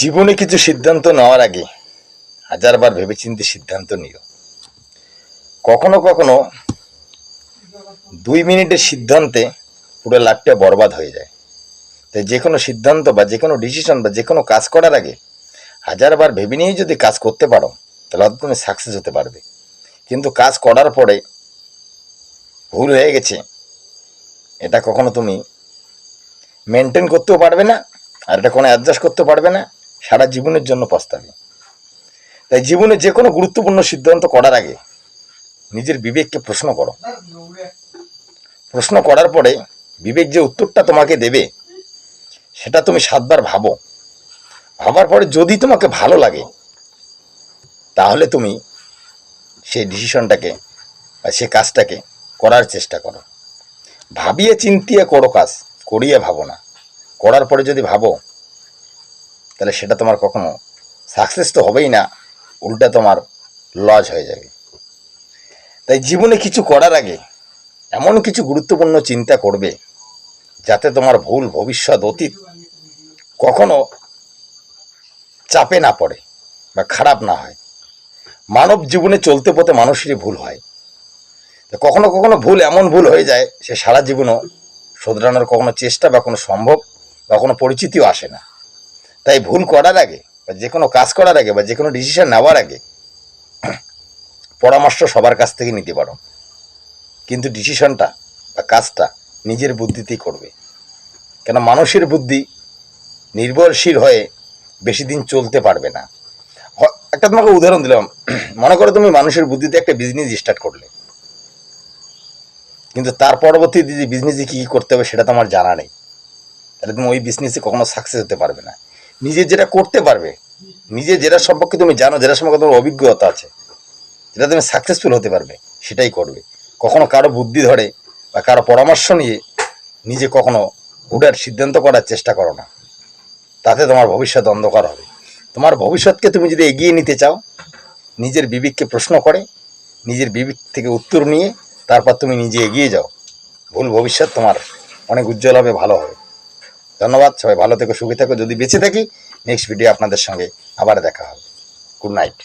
জীবনে কিছু সিদ্ধান্ত নেওয়ার আগে হাজারবার ভেবেচিন্তে সিদ্ধান্ত নিও। কখনো কখনো দুই মিনিটের সিদ্ধান্তে পুরো লাইফটা বরবাদ হয়ে যায়। তাই যে কোনো সিদ্ধান্ত বা যে কোনো ডিসিশন বা যে কোনো কাজ করার আগে হাজারবার ভেবে নিয়েই যদি কাজ করতে পারো, তাহলে তুমি সাকসেস হতে পারবে। কিন্তু কাজ করার পরে ভুল হয়ে গেছে, এটা কখনো তুমি মেনটেন করতেও পারবে না আর এটা কোনো অ্যাডজাস্ট করতে পারবে না, সারা জীবনের জন্য পস্তাবে। তাই জীবনে যে কোনো গুরুত্বপূর্ণ সিদ্ধান্ত করার আগে নিজের বিবেককে প্রশ্ন করো। প্রশ্ন করার পরে বিবেক যে উত্তরটা তোমাকে দেবে, সেটা তুমি সাতবার ভাবো। ভাবার পরে যদি তোমাকে ভালো লাগে, তাহলে তুমি সেই ডিসিশনটাকে বা সে কাজটাকে করার চেষ্টা করো। ভাবিয়ে চিন্তিয়ে করো কাজ, করিয়ে ভাবো না। করার পরে যদি ভাবো তাহলে সেটা তোমার কখনো সাকসেস তো হবেই না, উল্টা তোমার লজ হয়ে যাবে। তাই জীবনে কিছু করার আগে এমন কিছু গুরুত্বপূর্ণ চিন্তা করবে যাতে তোমার ভুল ভবিষ্যৎ অতীত কখনো চাপে না পড়ে বা খারাপ না হয়। মানব জীবনে চলতে পথে মানুষেরই ভুল হয়। তো কখনো কখনো ভুল এমন ভুল হয়ে যায়, সে সারা জীবনও শোধরানোর কখনো চেষ্টা বা কোনো সম্ভব বা কোনো পরিচিতিও আসে না। তাই ভুল করার আগে বা যে কোনো কাজ করার আগে বা যে কোনো ডিসিশন নেওয়ার আগে পরামর্শ সবার কাছ থেকে নিতে পারো। কিন্তু ডিসিশনটা বা কাজটা নিজের বুদ্ধিতেই করবে। কেন মানুষের বুদ্ধি নির্ভরশীল হয়ে বেশি দিন চলতে পারবে না। একটা তোমাকে উদাহরণ দিলাম। মনে করো তুমি মানুষের বুদ্ধিতে একটা বিজনেস স্টার্ট করলে। কিন্তু তার পরবর্তীতে যে বিজনেসে কী কী করতে হবে সেটা তোমার জানা নেই। তাহলে তুমি ওই বিজনেসে কখনো সাকসেস হতে পারবে না। নিজে যেটা করতে পারবে, নিজে যেটা সম্পর্কে তুমি জানো, যেটা সম্পর্কে তোমার অভিজ্ঞতা আছে, যেটা তুমি সাকসেসফুল হতে পারবে, সেটাই করবে। কখনো কারও বুদ্ধি ধরে বা কারও পরামর্শ নিয়ে নিজে কখনো হুডার সিদ্ধান্ত করার চেষ্টা করো না। তাতে তোমার ভবিষ্যৎ অন্ধকার হবে। তোমার ভবিষ্যৎকে তুমি যদি এগিয়ে নিতে চাও, নিজের বিবেককে প্রশ্ন করে, নিজের বিবেক থেকে উত্তর নিয়ে, তারপর তুমি নিজে এগিয়ে যাও। ভুল ভবিষ্যৎ তোমার অনেক উজ্জ্বল হবে, ভালো হবে। ধন্যবাদ, সবাই ভালো থেকো, সুখী থেকো। যদি বেঁচে থাকি নেক্সট ভিডিও আপনাদের সঙ্গে আবার দেখা হবে। Good night